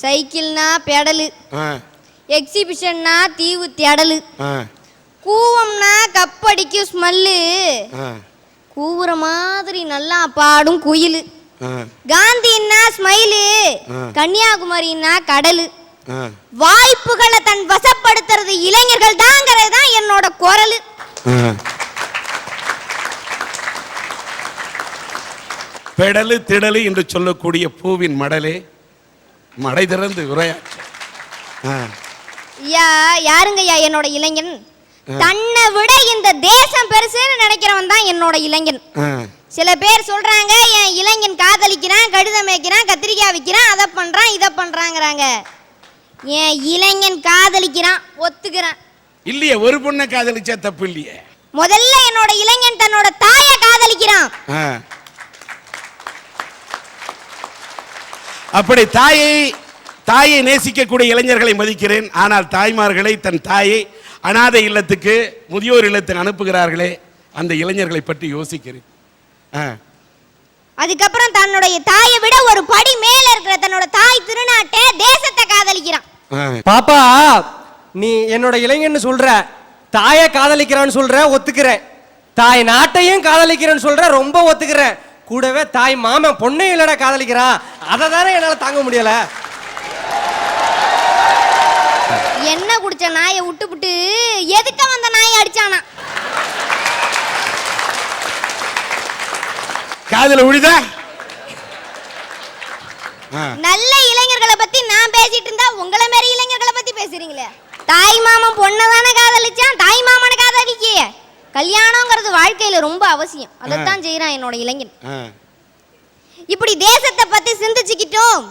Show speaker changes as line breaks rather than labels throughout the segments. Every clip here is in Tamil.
சைக்கிள்னா பெடலு. எக்ஸிபிஷன்னா தீவு தெடலு. கூவம்னா கப்படிக்கும் ஸ்மெல்லு. கூவுற மாதிரி நல்லா பாடும் குயிலு. காந்தின்னா ஸ்மைலு. கன்னியாகுமரின்னா கடலு. வாய்ப்புகளை தன் வசப்படுத்துறது இளைஞர்கள் தாங்கிறது தான் என்னோட குரலு.
பெடலு திடலு என்று சொல்லக்கூடிய பூவின் மடலே மடை திறந்து
ஐயா யாருங்கய்யா என்னோட இளைஞன்? தன்னை விட இந்த தேசம் பெருசுன்னு நினைக்கிறவன் தான் என்னோட இளைஞன். சில பேர் சொல்றாங்க என் இளைஞன் காதலிக்கிறான் கடிதம் வைக்கிறான் கத்திரிக்காய் விற்கிறான் அதை பண்றான் இதை பண்றாங்கறாங்க. என் இளைஞன் காதலிக்கிறான் ஒத்துக்கிறான்.
இல்லையே ஒரு பொண்ணை காதலிச்சா தப்பு இல்லையே.
முதல்ல என்னோட இளைஞன் தன்னோட தாயை காதலிக்கிறான்.
அப்படி தாயை தாயை நேசிக்கக்கூடிய இளைஞர்களை மதிக்கிறேன். ஆனால் தாய்மார்களை தன் தாயை அனாதை இல்லத்துக்கு முதியோர் இல்லத்துக்கு அனுப்புகிறார்களே அந்த இளைஞர்களை பற்றி யோசிக்கிறேன். ஆ.
அதுக்கப்புறம் தன்னுடைய தாயை விட ஒரு படி மேல இருக்கிற தன்னோட தாய் திருநாட்டை தேசத்தை காதலிக்கிறான்.
பாப்பா நீ என்னோட இளைஞன்னு சொல்ற தாயை காதலிக்கிறான்னு சொல்ற ஒத்துக்கிறேன். தாய் நாட்டையும் காதலிக்கிறேன்னு சொல்ற ரொம்ப ஒத்துக்கிறேன். கூடவே தாய் மாமன் பொண்ணையும் இல்லடா காதலிக்கிறான் அதை தானே என்னால தாங்க முடியல.
என்ன குடிச்ச நாயை விட்டுப்புட்டு எதுக்க வந்த நாயை அடிச்சானா?
காதுல உழுதா.
நல்ல இளைஞர்களை பத்தி நான் பேசிட்டு இருந்தா உங்களை மாரி இளைஞர்களை பத்தி பேசுறீங்களே. தாய் மாமன் பொண்ணை தானே காதலிச்சான் தாய் மாமனை காதலிக்க கல்யாணங்கிறது வாழ்க்கையில ரொம்ப அவசியம். அதைத்தான் செய்யறான் என்னோட இளைஞன். இப்படி தேசத்தை பத்தி சிந்திச்சுக்கிட்டோம்.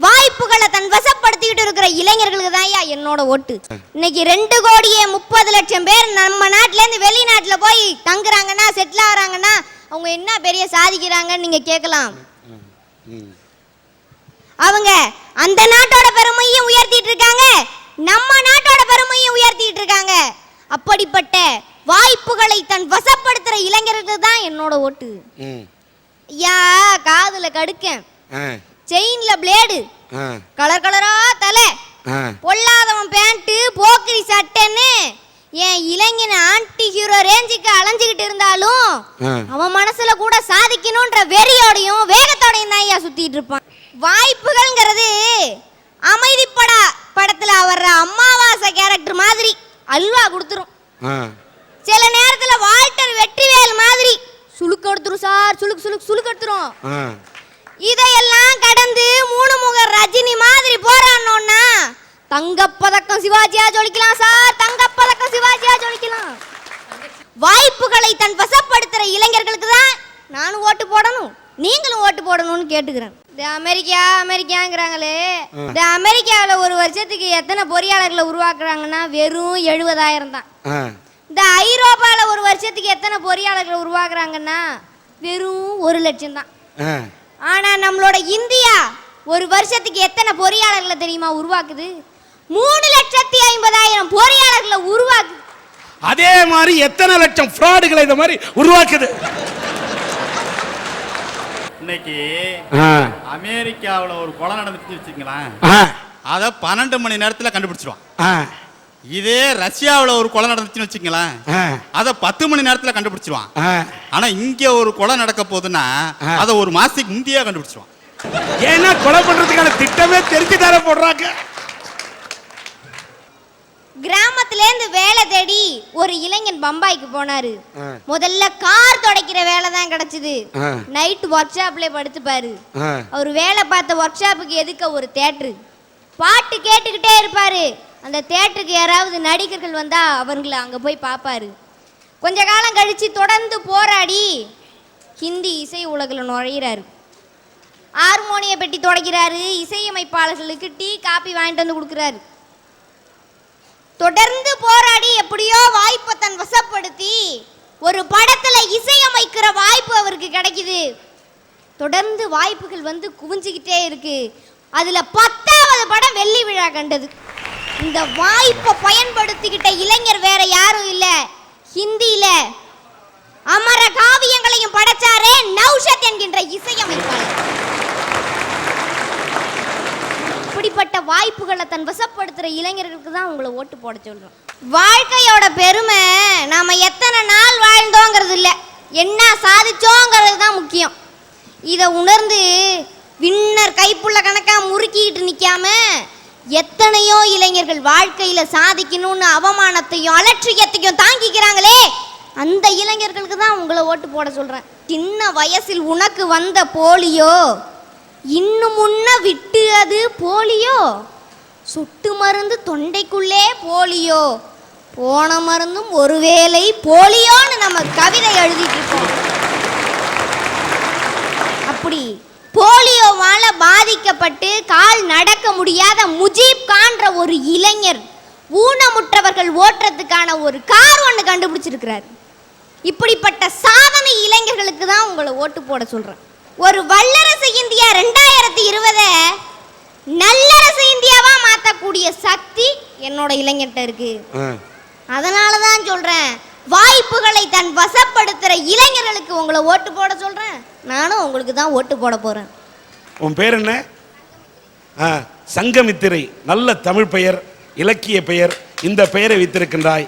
வாய்ப்புகளை தன் வசப்படுத்திக்கிட்டு இருக்கிற இளைஞர்களுக்கு தான் என்னோட ஓட்டு. இன்னைக்கு ரெண்டு கோடியே முப்பது லட்சம் பேர் நம்ம நாட்டுல இருந்து வெளிநாட்டுல போய் தங்குறாங்கன்னா செட்டில் ஆகுறாங்கன்னா அவங்க என்ன பெரிய சாதிக்கிறாங்கன்னு நீங்க கேட்கலாம். அவங்க அந்த நாட்டோட பெருமையும் உயர்த்திட்டு இருக்காங்க. நம்ம நாட்டோட பெருமையும் உயர்த்திட்டு இருக்காங்க. அப்படிப்பட்ட வாய்ப்புகளை தன் வசப்படுத்துற இளைஞர்களுக்கு தான் என்னோட ஓட்டு. ஐயா காதுல கடுக்கேன். செயின்ல பிளேடு. கலர் கலரா தலை. பொல்லாதவன் பேண்ட் போக்கிரி சட்டைன்னு என் இளைஞன் ஆன்டி ஹீரோ ரேஞ்சுக்கு அலைஞ்சுக்கிட்டு இருந்தாலும். அவன் மனசுல கூட சாதிக்கணும்ன்ற வெறியோடையும் வேகத்தோடையும் தான் ஐயா சுத்திட்டு இருப்பான் வாய்ப்புகள்ங்கிறது அமைதிப்படா படத்துல வர்ற அம்மாவாசை கேரக்டர் மாதிரி அல்வா கொடுத்துரும்
ஆ.
சில நேரத்துல வால்டர் வெற்றிவேல் மாதிரி சுளுக்கு எடுத்துரும் சார் சுளுக்கு சுளுக்கு சுளுக்கு எடுத்துரும். இதையெல்லாம் கடந்து மூணு முக ரஜினி மாதிரி போராடணும்னா தங்கப்பதக்கம் சிவாஜியா ஜொலிக்கலாம் சார் தங்கப்பதக்கம் சிவாஜியா ஜொலிக்கலாம். வாய்ப்புகளை தன் வசப்படுத்துற இளைஞர்களுக்கு தான் நானும் ஓட்டு போடணும் நீங்களும் ஓட்டு போடணும்னு கேட்டுக்கிறேன். இந்த அமெரிக்கா அமெரிக்காங்கிறாங்களே. இந்த அமெரிக்காவில் ஒரு வருஷத்துக்கு எத்தனை பொறியாளர்களை உருவாக்குறாங்கன்னா வெறும் எழுபதாயிரம் தான். இந்த ஐரோப்பாவில் ஒரு வருஷத்துக்கு எத்தனை பொறியாளர்களை உருவாக்குறாங்கன்னா வெறும் ஒரு லட்சம் தான். ஆனா நம்மளோட இந்தியா ஒரு வருஷத்துக்கு எத்தனை பொறியாளர்களை தெரியுமா உருவாக்குது மூணு லட்சத்தி ஐம்பதாயிரம் பொறியாளர்களை உருவாக்குது
அதே மாதிரி எத்தனை லட்சம் ஃப்ராடுகளை இந்த மாதிரி உருவாக்குது
இன்னைக்கு
ஆ.
அமெரிக்காவுல ஒரு கொலை நடந்துச்சு வச்சுங்களேன். அதை பன்னெண்டு மணி நேரத்துல கண்டுபிடிச்சிருவான். இதே ரஷ்யாவுல ஒரு கொலை நடந்துச்சுன்னு வச்சுங்களேன். அதை பத்து மணி நேரத்துல கண்டுபிடிச்சிருவான். ஆனா இங்க ஒரு கொலை நடக்க போகுதுன்னா. அதை ஒரு மாசத்துக்கு முந்தையே கண்டுபிடிச்சிருவான்
ஏன்னா கொலை பண்றதுக்கான திட்டமே தெரிஞ்சு தானே போடுறாங்க
கிராமத்துல இருந்து வேலை தேடி ஒரு இளைஞன் பம்பாய்க்கு போனாரு. முதல்ல கார் துடைக்கிற வேலை தான் கிடைச்சது. நைட் ஒர்க் ஷாப்ல படுத்துப்பாரு
ஆ.
அவர் வேலை பார்த்த ஒர்க் ஷாப்புக்கு எதுக்க ஒரு தேட்டரு பாட்டு கேட்டுக்கிட்டே இருப்பாரு அந்த தேட்டருக்கு யாராவது நடிகர்கள் வந்தால் அவங்கள அங்கே போய் பார்ப்பாரு கொஞ்ச காலம் கழித்து தொடர்ந்து போராடி ஹிந்தி இசை உலகில் நுழையிறாரு. ஹார்மோனிய பெட்டி தொடக்கிறாரு இசையமைப்பாளர்களுக்கு டீ காப்பி வாங்கிட்டு வந்து கொடுக்குறாரு. தொடர்ந்து போராடி எப்படியோ வாய்ப்பை தன் வசப்படுத்தி ஒரு படத்துல இசையமைக்கிற வாய்ப்பு அவருக்கு கிடைக்குது. தொடர்ந்து வாய்ப்புகள் வந்து குவிஞ்சுக்கிட்டே இருக்கு. அதுல பத்தாவது படம் வெள்ளி விழா கண்டது. இந்த வாய்ப்பை பயன்படுத்திக்கிட்ட இளைஞர் வேற யாரும் இல்ல. ஹிந்தியில அமர காவியங்களையும் படைச்சாரே நௌஷத் என்கின்ற இசையமைப்பாளர். வாய்ப்புகளை தன் வசப்படுத்துற இளைஞர்களுக்கு தான் உங்களை ஓட்டு போட சொல்றோம். வாழ்க்கையோட பெருமை நாம எத்தனை நாள் வாழ்ந்தோங்கிறது இல்லை. என்ன சாதிச்சோங்கிறது தான் முக்கியம். இதை உணர்ந்து வின்னர் கைப்புள்ள கணக்காக முறுக்கிக்கிட்டு நிற்காம எத்தனையோ இளைஞர்கள் வாழ்க்கையில சாதிக்கணும்னு அவமானத்தையும் அலட்சியத்தையும் தாங்கிக்கிறாங்களே. அந்த இளைஞர்களுக்கு தான் உங்களை ஓட்டு போட சொல்றேன். சின்ன வயசில் உனக்கு வந்த போலியோ? இன்னும் முன்ன விட்டு அது போலியோ? சுட்டு மருந்து தொண்டைக்குள்ளே போலியோ? போன மருந்தும் ஒருவேளை போலியோன்னு நம்ம கவிதை எழுதிட்டு இருக்கோம். அப்படி போலியோவால பாதிக்கப்பட்டு கால் நடக்க முடியாத முஜீப் கான்ற ஒரு இளைஞர் ஊனமுற்றவர்கள் ஓட்டுறதுக்கான ஒரு கார் ஒன்று கண்டுபிடிச்சிருக்கிறார். இப்படிப்பட்ட சாதனை இளைஞர்களுக்கு தான் உங்களை ஓட்டு போட சொல்றேன். ஒரு வல்லரசு இந்தியா ரெண்டாயிரத்தி இருபதை நல்லரசு இந்தியாவா மாற்றக்கூடிய சக்தி என்னோட இளைஞர்கிட்ட இருக்கு. அதனால தான் சொல்றேன். வாய்ப்புகளை தன் வசப்படுத்துற இளைஞர்களுக்கு உங்களை ஓட்டு போட சொல்றேன். நானும் உங்களுக்கு தான் ஓட்டு போட போறேன்.
உன் பேர் என்ன? ஆ சங்கமித்திரை நல்ல தமிழ் பெயர் இலக்கிய பெயர் இந்த பெயரை வைத்திருக்கின்றாய்.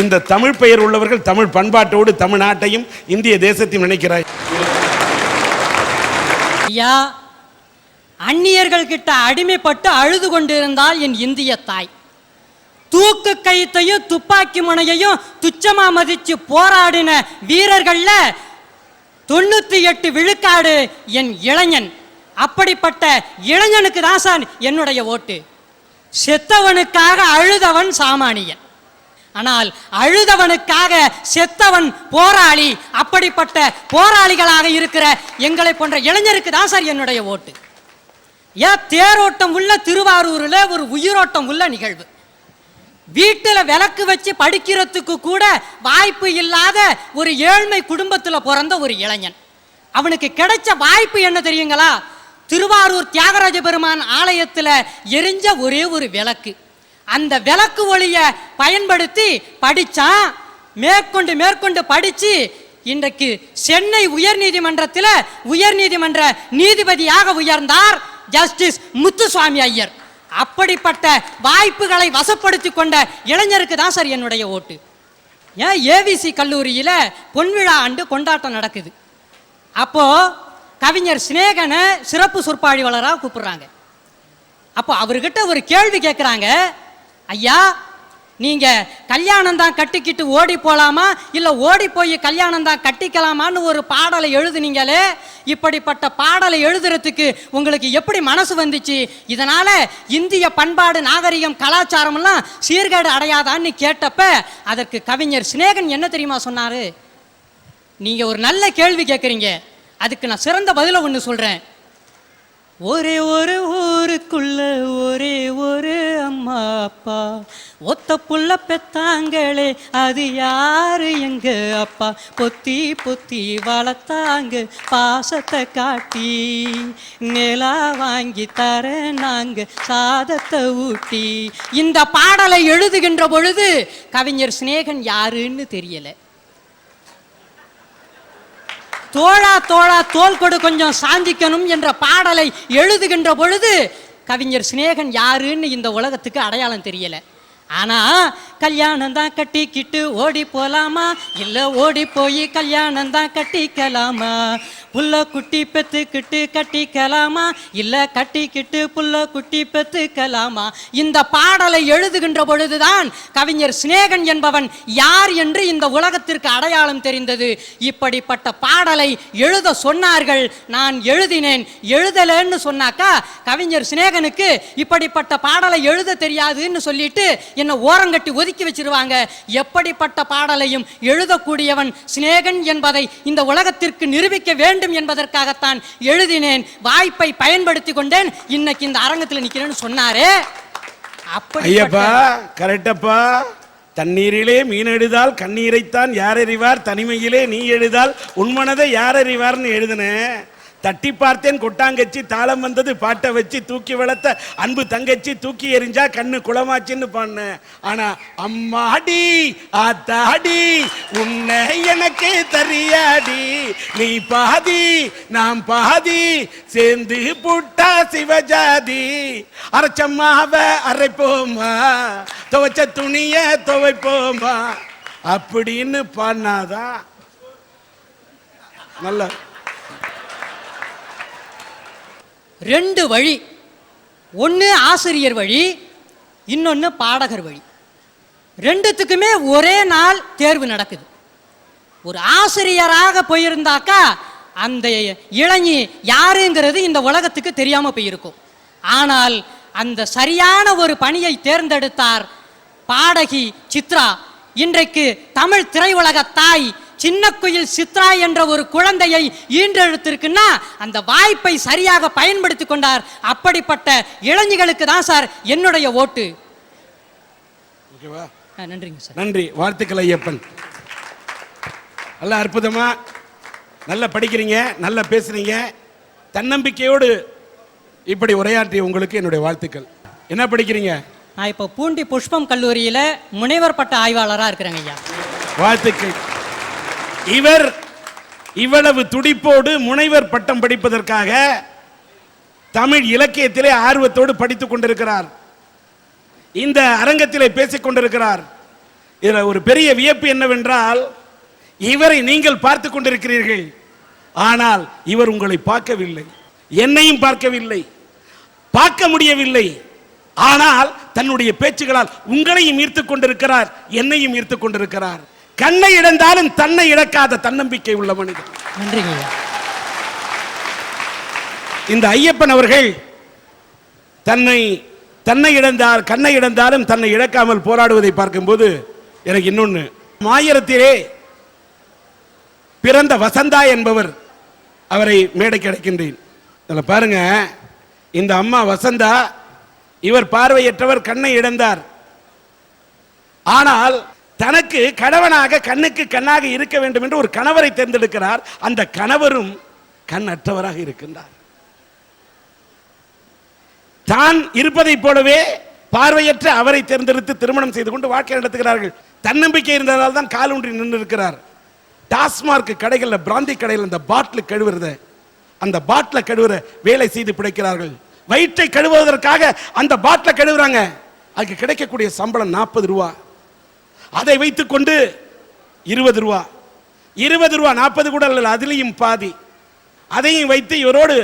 இந்த தமிழ் பெயர் உள்ளவர்கள் தமிழ் பண்பாட்டோடு தமிழ்நாட்டையும் இந்திய தேசத்தையும் நினைக்கிறாய்.
ஐயா அந்நியர்கள் கிட்ட அடிமைப்பட்டு அழுது கொண்டிருந்தால் என் இந்திய தாய். தூக்கு கயிற்றையும் துப்பாக்கி முனையையும் துச்சமா மதிச்சு போராடின வீரர்கள்ல தொண்ணூத்தி எட்டு விழுக்காடு என் இளைஞன். அப்படிப்பட்ட இளைஞனுக்கு தான் சார் என்னுடைய ஓட்டு. செத்தவனுக்காக அழுதவன் சாமானியன். ஆனால் அழுதவனுக்காக செத்தவன் போராளி அப்படிப்பட்ட போராளிகளாக இருக்கிற எங்களை போன்ற இளைஞருக்கு தான் சார் என்னுடைய ஓட்டு. ஏன் தேரோட்டம் உள்ள திருவாரூரில் ஒரு உயிரோட்டம் உள்ள நிகழ்வு. வீட்டில் விளக்கு வச்சு படிக்கிறதுக்கு கூட வாய்ப்பு இல்லாத ஒரு ஏழ்மை குடும்பத்தில் பிறந்த ஒரு இளைஞன். அவனுக்கு கிடைச்ச வாய்ப்பு என்ன தெரியுங்களா? திருவாரூர் தியாகராஜ பெருமான் ஆலயத்தில் எரிஞ்ச ஒரே ஒரு விளக்கு. அந்த விளக்கு ஒளியை பயன்படுத்தி படித்தான் மேற்கொண்டு மேற்கொண்டு படித்து இன்றைக்கு சென்னை உயர்நீதிமன்றத்தில் உயர்நீதிமன்ற நீதிபதியாக உயர்ந்தார் ஜஸ்டிஸ் முத்துசுவாமி ஐயர். அப்படிப்பட்ட வாய்ப்புகளை வசப்படுத்தி கொண்ட இளைஞருக்கு தான் சார் என்னுடைய ஓட்டு. ஏன் ஏவிசி கல்லூரியில் பொன்விழா ஆண்டு கொண்டாட்டம் நடக்குது. அப்போ கவிஞர் சிநேகனை சிறப்பு சொற்பாழிவாளராக கூப்பிடுறாங்க. அப்போ அவர்கிட்ட ஒரு கேள்வி கேட்குறாங்க ஐயா நீங்க கல்யாணம் தான் கட்டிக்கிட்டு ஓடி போலாமா? இல்ல ஓடி போய் கல்யாணம் தான் கட்டிக்கலாமான்னு ஒரு பாடலை எழுதுனீங்களே? இப்படிப்பட்ட பாடலை எழுதுறதுக்கு உங்களுக்கு எப்படி மனசு வந்துச்சு? இதனால இந்திய பண்பாடு நாகரிகம் கலாச்சாரம்லாம் சீர்கேடு அடையாதான்னு கேட்டப்ப அதற்கு கவிஞர் சிநேகன் என்ன தெரியுமா சொன்னாரு? நீங்க ஒரு நல்ல கேள்வி கேட்குறீங்க அதுக்கு நான் சிறந்த பதில ஒன்று சொல்றேன். ஒரே ஒரு ஊருக்குள்ள ஒரே ஒரு அம்மா அப்பா. ஒத்த புள்ள பெத்தாங்களே அது யாரு எங்க அப்பா? பொத்தி பொத்தி வளர்த்தாங்க பாசத்தை காட்டி. நிலா வாங்கி தர நாங்க சாதத்தை ஊட்டி. இந்த பாடலை எழுதுகின்ற பொழுது கவிஞர் சிநேகன் யாருன்னு தெரியலை. தோழா தோழா தோல் கொடு கொஞ்சம் சாந்திக்கணும் என்ற பாடலை எழுதுகின்ற பொழுது கவிஞர் சிநேகன் யாருன்னு இந்த உலகத்துக்கு அடையாளம் தெரியல. ஆனா கல்யாணம் தான் கட்டிக்கிட்டு ஓடி போலாமா? இல்ல ஓடி போய் கல்யாணம் தான் கட்டிக்கலாமா? புல்ல குட்டி பெத்துக்கிட்டு கட்டிக்கலாமா? இல்ல கட்டிக்கிட்டு புல்ல குட்டி பெத்துக்கலாமா? இந்த பாடலை எழுதுகின்ற பொழுதுதான் கவிஞர் சிநேகன் என்பவன் யார் என்று இந்த உலகத்திற்கு அடையாளம் தெரிந்தது. இப்படிப்பட்ட பாடலை எழுத சொன்னார்கள். நான் எழுதினேன். எழுதலைன்னு சொன்னாக்கா கவிஞர் சிநேகனுக்கு இப்படிப்பட்ட பாடலை எழுத தெரியாதுன்னு சொல்லிட்டு என்னை ஓரங்கட்டி ஒதுக்கி வச்சிருவாங்க. எப்படிப்பட்ட பாடலையும் எழுதக்கூடியவன் சிநேகன் என்பதை இந்த உலகத்திற்கு நிரூபிக்க வேண்டும். வேண்டும் என்பதற்காகத்தான் எழுதினேன் வாய்ப்பை பயன்படுத்தி கொண்டேன். இன்னைக்கு இந்த அரங்கத்தில் நிக்கிறேன்னு சொன்னாரே.
ஐயப்பா கரெக்டப்பா. தண்ணீரிலே மீன் எழுதால் கண்ணீரைத்தான் யார் அறிவார் தனிமையிலே நீ எழுதால் உன்மனதை யார் அறிவார்னு எழுதுனேன் தட்டி பார்த்தேன் கொட்டாங்கச்சி தாளம் வந்தது பாட்டை வச்சு தூக்கி வளர்த்த அன்பு தங்கச்சி தூக்கி எறிஞ்சா கண்ணு குளமாச்சின்னு பண்ண ஆனா அம்மாடி ஆத்தாடி உன்னை எனக்கு தெரியாடி. நீ பாதி நாம் பாதி சேர்ந்து புட்டா சிவஜாதி. அரைச்சம்மாவ அரைப்போமா? துவைச்ச துணிய துவைப்போமா? அப்படின்னு பண்ணாதான். நல்லா
ரெண்டு வழி. ஒன்று ஆசிரியர் வழி இன்னொன்று பாடகர் வழி. ரெண்டுத்துக்குமே ஒரே நாள் தேர்வு நடக்குது. ஒரு ஆசிரியராக போயிருந்தாக்கா அந்த இளைஞி யாருங்கிறது இந்த உலகத்துக்கு தெரியாமல் போயிருக்கும். ஆனால் அந்த சரியான ஒரு பணியை தேர்ந்தெடுத்தார் பாடகி சித்ரா. இன்றைக்கு தமிழ் திரையுலக தாய் சின்ன குயில் சித்ரா என்ற ஒரு குழந்தையை ஈன்றெடுத்திருக்குன்னா அந்த வாய்ப்பை சரியாக பயன்படுத்தி கொண்டார். அப்படிப்பட்ட இளைஞர்களுக்கு தான் சார் என்னுடைய ஓட்டு.
ஓகேவா?
நன்றிங்க சார்.
நன்றி. வாழ்த்துக்கள் ஐயப்பன். நல்ல அற்புதமா நல்லா படிக்கிறீங்க நல்லா பேசுறீங்க. தன்னம்பிக்கையோடு இப்படி உரையாற்றிய உங்களுக்கு என்னுடைய வாழ்த்துக்கள். என்ன படிக்கிறீங்க?
நான் இப்போ பூண்டி புஷ்பம் கல்லூரியில் முனைவர் பட்ட ஆய்வாளராக இருக்கிறேங்க ஐயா.
வாழ்த்துக்கள். இவர் இவ்வளவு துடிப்போடு முனைவர் பட்டம் படிப்பதற்காக தமிழ் இலக்கியத்திலே ஆர்வத்தோடு படித்துக் கொண்டிருக்கிறார். இந்த அரங்கத்திலே பேசிக் கொண்டிருக்கிறார். இதில் ஒரு பெரிய வியப்பு என்னவென்றால் இவரை நீங்கள் பார்த்து கொண்டிருக்கிறீர்கள். ஆனால் இவர் உங்களை பார்க்கவில்லை. என்னையும் பார்க்கவில்லை. பார்க்க முடியவில்லை. ஆனால் தன்னுடைய பேச்சுகளால் உங்களையும் ஈர்த்து கொண்டிருக்கிறார் என்னையும் ஈர்த்து கொண்டிருக்கிறார். கண்ணை இழந்தாலும் தன்னை இழக்காத தன்னம்பிக்கை உள்ள மனிதன்.
நன்றிங்க
இந்த ஐயப்பன் அவர்கள் தன்னை தன்னை இழந்தால் கண்ணை இழந்தாலும் தன்னை இழக்காமல் போராடுவதை பார்க்கும்போது எனக்கு இன்னொன்று ஆயிரத்திலே பிறந்த வசந்தா என்பவர் அவரை மேடைக்கு அடைக்கின்றேன் இதில் பாருங்க இந்த அம்மா வசந்தா இவர் பார்வையற்றவர் கண்ணை இழந்தார். ஆனால் தனக்கு கணவனாக கண்ணுக்கு கண்ணாக இருக்க வேண்டும் என்று ஒரு கணவரை தேர்ந்தெடுக்கிறார். அந்த கணவரும் கண் அற்றவராக இருக்கின்றார். தான் இருப்பதைப் போலவே பார்வையற்ற அவரை தேர்ந்தெடுத்து திருமணம் செய்து கொண்டு வாழ்க்கை நடத்துகிறார்கள். தன்னம்பிக்கை இருந்ததால் தான் கால் ஒன்றி நின்று இருக்கிறார் டாஸ்மார்க் கடைகளில் பிராந்தி கடையில் அந்த பாட்டில் கழுவுறத அந்த பாட்டில் கழுவுற வேலை செய்து பிழைக்கிறார்கள். வயிற்றை கழுவுவதற்காக அந்த பாட்டில கழுவுறாங்க. அதுக்கு கிடைக்கக்கூடிய சம்பளம் நாற்பது ரூபா. அதை வைத்துக்கொண்டு இருபது ரூபா. இருபது ரூபா நாற்பது கூட இல்லை அதுலேயும் பாதி. அதையும் வைத்து இவரோடு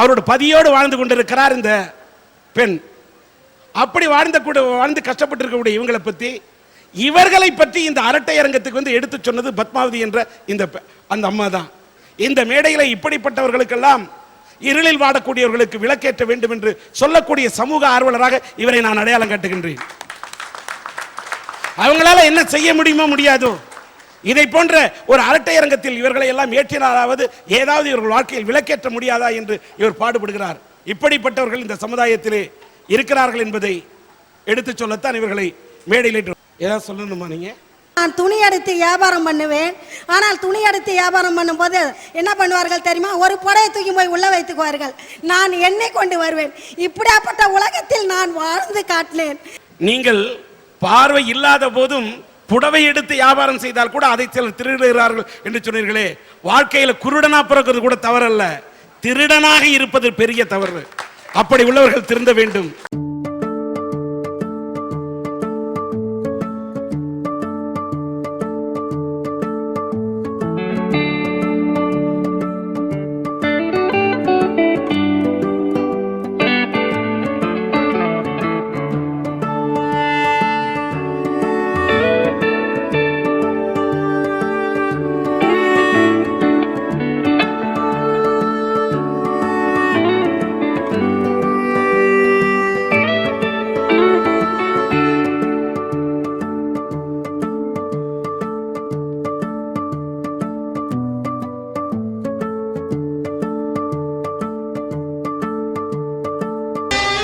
அவரோட பதியோடு வாழ்ந்து கொண்டிருக்கிறார் இந்த பெண். அப்படி வாழ்ந்த கூட வாழ்ந்து கஷ்டப்பட்டு இருக்கக்கூடிய இவங்களை பற்றி இவர்களை பற்றி இந்த அரட்டை அரங்கத்துக்கு வந்து எடுத்து சொன்னது பத்மாவதி என்ற இந்த அந்த அம்மா தான். இந்த மேடையில் இப்படிப்பட்டவர்களுக்கெல்லாம் இருளில் வாடக்கூடியவர்களுக்கு விளக்கேற்ற வேண்டும் என்று சொல்லக்கூடிய சமூக ஆர்வலராக இவரை நான் அடையாளம் காட்டுகின்றேன். அவங்களால என்ன செய்ய முடியுமோ முடியாதோ. இதை போன்ற ஒரு அரட்டை அரங்கத்தில் இவர்களை எல்லாம் ஏற்றினாலாவது ஏதாவது இவர்கள் வாழ்க்கையில் விளக்கேற்ற முடியாதா என்று இவர் பாடுபடுகிறார். இப்படிப்பட்டவர்கள் இந்த சமுதாயத்திலே இருக்கிறார்கள் என்பதை எடுத்துச் சொல்லத்தான் இவர்களை மேடையில் ஏதாவது சொல்லணுமா நீங்க?
நான் துணி எடுத்து வியாபாரம் பண்ணுவேன். ஆனால் துணி எடுத்து வியாபாரம் பண்ணும்போது என்ன பண்ணுவார்கள் தெரியுமா? ஒரு புடையை தூக்கி போய் உள்ள வைத்துக்குவார்கள். நான் எண்ணெய் கொண்டு வருவேன். இப்படியாப்பட்ட உலகத்தில் நான் வாழ்ந்து காட்டினேன்.
நீங்கள் பார்வை இல்லாத போதும் புடவை எடுத்து வியாபாரம் செய்தால் கூட அதை சிலர் திருடுகிறார்கள் என்று சொன்னீர்களே. வாழ்க்கையில குருடனா பிறக்கிறது கூட தவறல்ல. திருடனாக இருப்பது பெரிய தவறு. அப்படி உள்ளவர்கள் திருந்த வேண்டும்.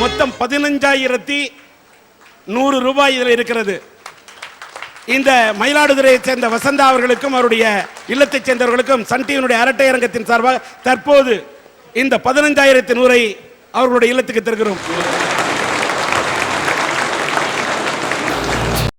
மொத்தம் பதினஞ்சாயிரத்தி நூறு ரூபாய் இதில் இருக்கிறது. இந்த மயிலாடுதுறையைச் சேர்ந்த வசந்தா அவர்களுக்கும் அவருடைய இல்லத்தைச் சேர்ந்தவர்களுக்கும் சன் டிவியினுடைய அரட்டை அரங்கத்தின் சார்பாக தற்போது இந்த பதினஞ்சாயிரத்தி நூறை அவர்களுடைய இல்லத்துக்கு தருகிறோம்.